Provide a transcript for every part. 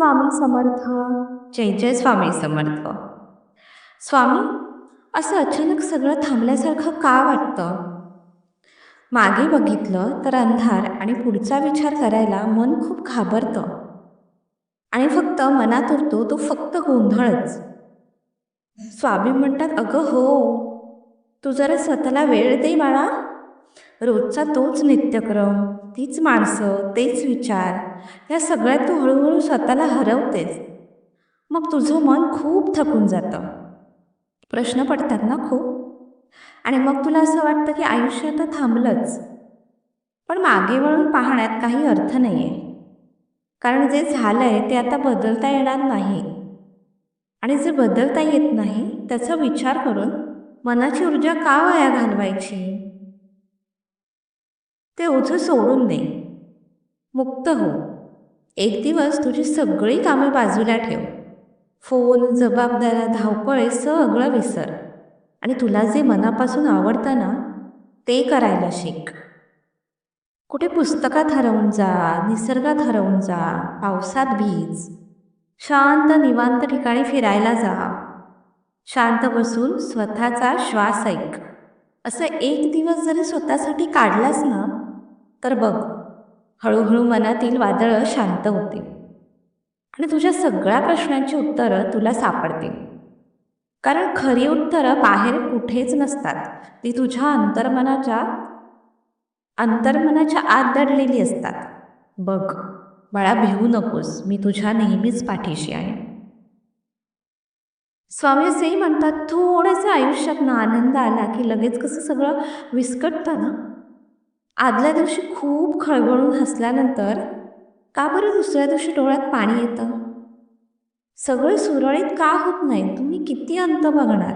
स्वामी समर्थ. जय जय स्वामी समर्थ. स्वामी असं अचानक सगळं थांबल्यासारखं का वाटतं? मागे बघितलं तर अंधार आणि पुढचा विचार करायला मन खूप घाबरतं. आणि फक्त मनात उरतो तो फक्त गोंधळच. स्वामी म्हणतात अगं हो तू जरा स्वतःला वेळ दे बाळा. रोजचा तोच नित्यक्रम तीच माणसं तेच विचार या सगळ्यात तू हळूहळू स्वतःला हरवतेस. मग तुझं मन खूप थकून जातं. प्रश्न पडतात ना खूप? आणि मग तुला असं वाटतं की आयुष्य आता थांबलंच. पण मागे वळून पाहण्यात काही अर्थ नाही आहे कारण जे झालं आहे ते आता बदलता येणार नाही. आणि जे बदलता येत नाही त्याचा विचार करून मनाची ऊर्जा का वाया घालवायची? ते ओझं सोडून दे. मुक्त हो. एक दिवस तुझी सगळी कामे बाजूला ठेव. फोन जबाबदाऱ्या धावपळे सगळं विसर. आणि तुला जे मनापासून आवडतं ना ते करायला शिक. कुठे पुस्तकात हरवून जा निसर्गात हरवून जा पावसात भीज. शांत निवांत ठिकाणी फिरायला जा. शांत बसून स्वतःचा श्वास ऐक. असं एक दिवस जरी स्वतःसाठी काढलास ना तर बघ हळूहळू मनातील वादळं शांत होते आणि तुझ्या सगळ्या प्रश्नांची उत्तरं तुला सापडतील. कारण खरी उत्तरं बाहेर कुठेच नसतात. ती तुझ्या अंतर्मनाच्या अंतर्मनाच्या आत दडलेली असतात. बघ बाळा भिवू नकोस. मी तुझ्या नेहमीच पाठीशी आहे. स्वामी असेही म्हणतात थोडंसं आयुष्यात ना आनंद आला की लगेच कसं सगळं विस्कटतं ना? आदल्या दिवशी खूप खळबळून हसल्यानंतर का बरं दुसऱ्या दिवशी डोळ्यात पाणी येतं? सगळं सुरळीत का होत नाही? तुम्ही किती अंत बघणार?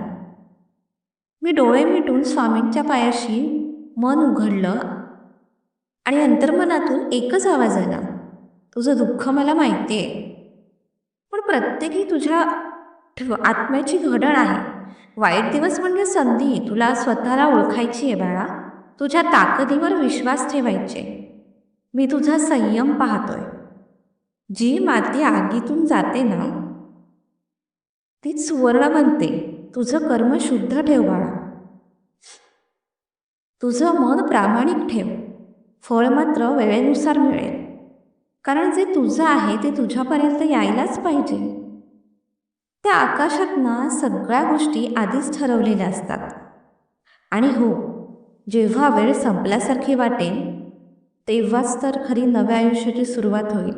मी डोळे मिटून स्वामींच्या पायाशी मन उघडलं आणि अंतर्मनातून एकच आवाज आला. तुझं दुःख मला माहिती आहे पण प्रत्येकी तुझ्या आत्म्याची घडण आहे. वाईट दिवस म्हणजे संधी. तुला स्वतःला ओळखायची आहे बाळा. तुझ्या ताकदीवर विश्वास ठेवायचे. मी तुझा संयम पाहतोय. जी माती आगीतून जाते ना तीच सुवर्ण बनते. तुझं कर्म शुद्ध ठेव बाळा. तुझं मन प्रामाणिक ठेव. फळ मात्र वेळेनुसार मिळेल. कारण जे तुझं आहे ते तुझ्यापर्यंत यायलाच पाहिजे. त्या आकाशात ना सगळ्या गोष्टी आधीच ठरवलेल्या असतात. आणि हो जेव्हा वेळ संपल्यासारखी वाटेल तेव्हाच तर खरी नव्या आयुष्याची सुरुवात होईल.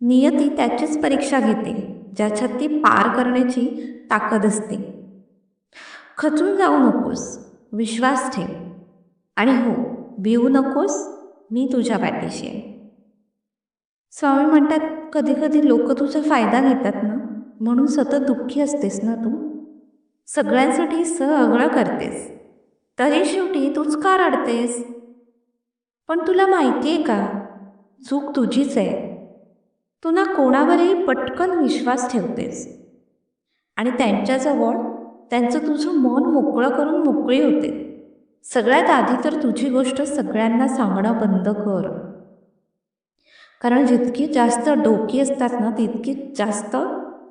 नियती त्याचीच परीक्षा घेते ज्याच्यात ती पार करण्याची ताकद असते. खचून जाऊ नकोस विश्वास ठेव. आणि हो भिवू नकोस मी तुझ्या पाठीशी आहे. स्वामी म्हणतात कधी कधी लोक तुझा फायदा घेतात ना? म्हणून सतत दुःखी असतेस ना तू? सगळ्यांसाठी सगळं करतेस. तरी शेवटी तूच का रडतेस? पण तुला माहिती आहे का? चूक तुझीच आहे. तू ना कोणावरही पटकन विश्वास ठेवतेस. आणि त्यांच्याजवळ त्यांचं तुझं मन मोकळं करून मोकळी होते. सगळ्यात आधी तर तुझी गोष्ट सगळ्यांना सांगणं बंद कर. कारण जितकी जास्त डोकी असतात ना तितकी जास्त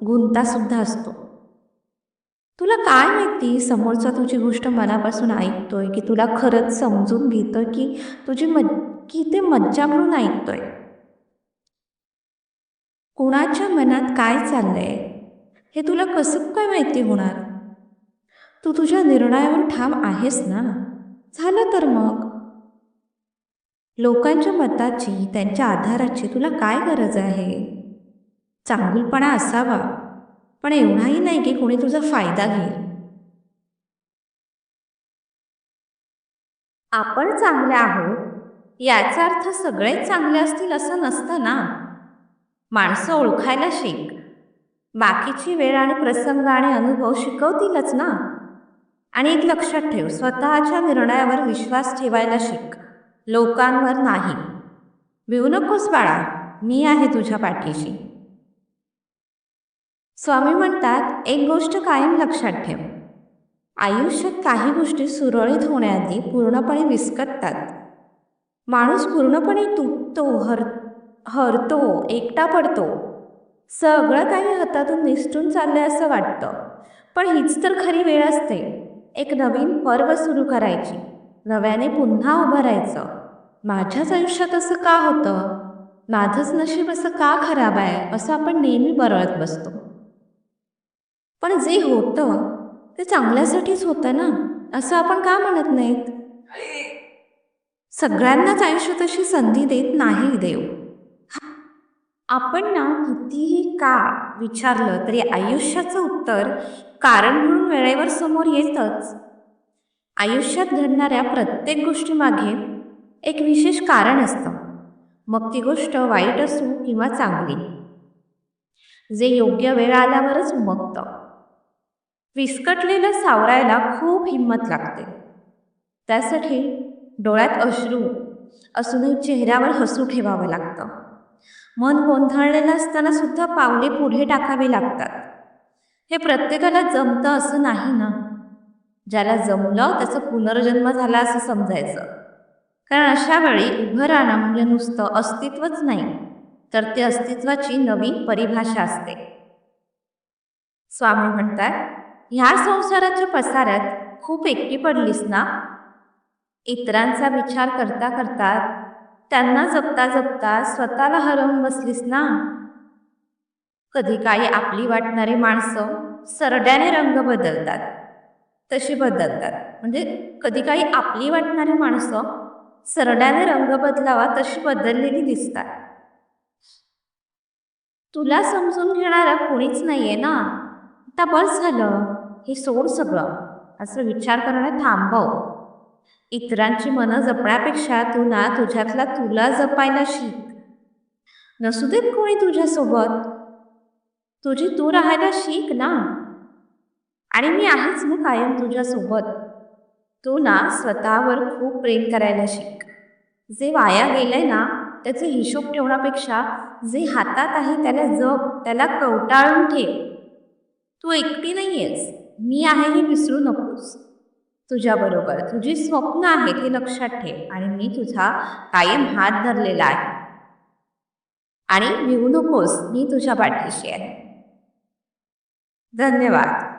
गुंतासुद्धा असतो. तुला काय माहिती? समोरचा तुझी गोष्ट मनापासून ऐकतोय की तुला खरंच समजून घेतोय की तुझी मज की ते मज्जा म्हणून ऐकतोय? कुणाच्या मनात काय चाललंय? हे तुला कसं काय माहिती होणार? तू तुझ्या निर्णयावर ठाम आहेस ना? झालं तर मग. लोकांच्या मताची त्यांच्या आधाराची तुला काय गरज आहे? चांगुलपणा असावा. पण एवढाही नाही की कोणी तुझा फायदा घेईल. आपण चांगले आहोत याचा अर्थ सगळेच चांगले असतील असं नसतं ना? माणसं ओळखायला शिक. बाकीची वेळ आणि प्रसंग आणि अनुभव शिकवतीलच ना? आणि एक लक्षात ठेव स्वतःच्या निर्णयावर विश्वास ठेवायला शिक. लोकांवर नाही. भिवू नकोस बाळा मी आहे तुझ्या पाठीशी. स्वामी म्हणतात एक गोष्ट कायम लक्षात ठेव. आयुष्यात काही गोष्टी सुरळीत होण्याआधी पूर्णपणे विस्कटतात. माणूस पूर्णपणे तुटतो हर हरतो एकटा पडतो. सगळं काही हातातून निसटून चाललंय असं वाटतं. पण हीच तर खरी वेळ असते. एक नवीन पर्व सुरू करायची. नव्याने पुन्हा उभं राहायचं. माझ्याच आयुष्यात असं का होतं? माझंच नशीब असं का खराब आहे? असं आपण नेहमी बरळत बसतो. पण जे होतं ते चांगल्यासाठीच होतं ना? असं आपण का म्हणत नाहीत? सगळ्यांनाच आयुष्य तशी संधी देत नाही देव. आपण ना कितीही का विचारलं तरी आयुष्याचं उत्तर कारण म्हणून वेळेवर समोर येतच. आयुष्यात घडणाऱ्या प्रत्येक गोष्टीमागे एक विशेष कारण असतं. मग ती गोष्ट वाईट असो किंवा चांगली. जे योग्य वेळ आल्यावरच मगतं. विस्कटलेलं सावरायला खूप हिंमत लागते. त्यासाठी डोळ्यात अश्रू असूनही चेहऱ्यावर हसू ठेवावं लागतं. मन गोंधळलेलं असताना सुद्धा पावले पुढे टाकावी लागतात. हे प्रत्येकाला जमतं असं नाही ना? ज्याला जमलं त्याचा पुनर्जन्म झाला असं समजायचं. कारण अशा वेळी उभं राहणं म्हणजे नुसतं अस्तित्वच नाही तर ते अस्तित्वाची नवी परिभाषा असते. स्वामी म्हणतात ह्या संसाराच्या पसाऱ्यात खूप एकटी पडलीस ना? इतरांचा विचार करता करता त्यांना जपता जपता स्वतःला हरवून बसलीस ना? कधी काही आपली वाटणारी माणसं सरड्याने रंग बदलतात. तशी बदलतात. म्हणजे कधी काही आपली वाटणारी माणसं सरड्याने रंग बदलावा तशी बदललेली दिसतात. तुला समजून घेणारं कोणीच नाहीये ना? आता बस झालं. हे सोड सगळं. असं विचार करणं थांबव. इतरांची मनं जपण्यापेक्षा तू ना तुझ्यातला तुला जपायला शिक. नसू देत कोणी तुझ्यासोबत. तुझी तू राहायला शिक ना. आणि मी आहेच ना कायम तुझ्यासोबत. तू ना स्वतःवर खूप प्रेम करायला शिक. जे वाया गेलंय ना त्याचे हिशोब ठेवण्यापेक्षा जे हातात आहे त्याला जप त्याला कवटाळून ठेव. तू एकटी नाही आहेस मी आहे हे विसरू नकोस. तुझ्याबरोबर तुझी स्वप्न आहेत हे लक्षात ठेव आणि मी तुझा कायम हात धरलेला आहे. आणि भिवू नकोस मी तुझ्या पाठीशी आहे. धन्यवाद.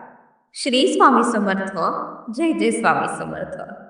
श्री स्वामी समर्थ. जय जय स्वामी समर्थ.